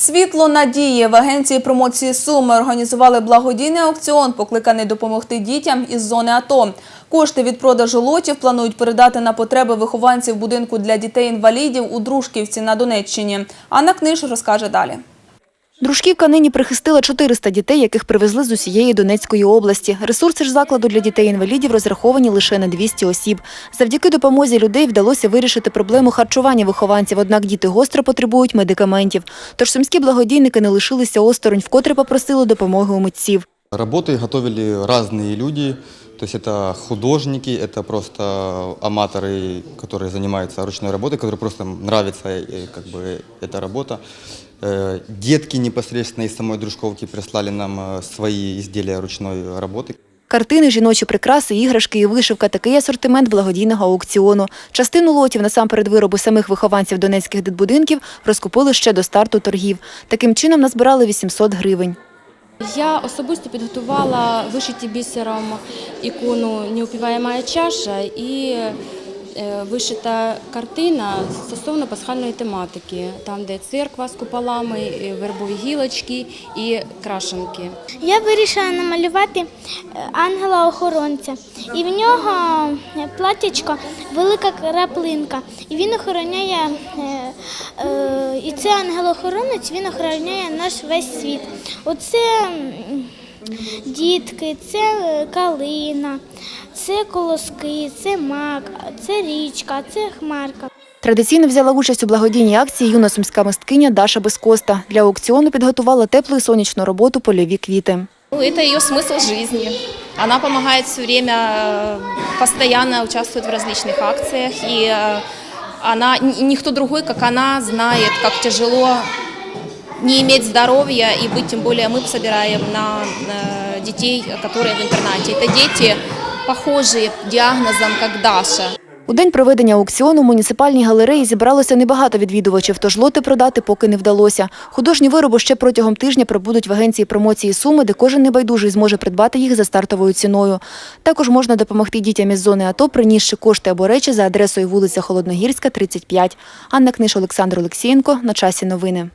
Світло надії в агенції промоції Суми організували благодійний аукціон, покликаний допомогти дітям із зони АТО. Кошти від продажу лотів планують передати на потреби вихованців будинку для дітей-інвалідів у Дружківці на Донеччині. Анна Книж розкаже далі. Дружківка нині прихистила 400 дітей, яких привезли з усієї Донецької області. Ресурси ж закладу для дітей-інвалідів розраховані лише на 200 осіб. Завдяки допомозі людей вдалося вирішити проблему харчування вихованців, однак діти гостро потребують медикаментів. Тож сумські благодійники не лишилися осторонь, вкотре попросили допомоги у митців. Работы готовили разные люди, то есть это художники, это просто аматоры, которые занимаются ручной работой, которым просто нравится э, как бы эта работа. Э, Детки непосредственно из самой Дружковки прислали нам э, свои изделия ручной работы. Картини, жіночі прикраси, іграшки і вишивка – такий асортимент благодійного аукціону. Частину лотів, насамперед вироби самих вихованців донецьких дитбудинків, розкупили ще до старту торгів. Таким чином назбирали 800 гривень. Я особисто підготувала вишиті бісером ікону Неупіваєма чаша і вишита картина стосовно пасхальної тематики, там де церква з куполами, вербові гілочки і крашенки. Я вирішила намалювати е, ангела-охоронця. І в нього е, платячко велика краплинка. І він охороняє, е, е, і це ангел-охоронець, він охороняє наш весь світ. Оце дітки, це е, калина, це колоски, це мак, це річка, це хмарка. Традиційно взяла участь у благодійній акції юна сумська мисткиня Даша Безкоста. Для аукціону підготувала теплу і сонячну роботу польові квіти. Ну, Это ее смысл жизни. Она помогает все время, э, постоянно участвует в различных акциях. И э, она, н- никто другой, как она, знает, как тяжело не иметь здоровья и быть, тем более мы собираем на э, детей, которые в интернате. Это дети, похожие диагнозом, как Даша. У день проведення аукціону в муніципальній галереї зібралося небагато відвідувачів, тож лоти продати поки не вдалося. Художні вироби ще протягом тижня пробудуть в агенції промоції Суми, де кожен небайдужий зможе придбати їх за стартовою ціною. Також можна допомогти дітям із зони АТО, принісши кошти або речі за адресою вулиця Холодногірська, 35. Анна Книж, Олександр Олексієнко. На часі новини.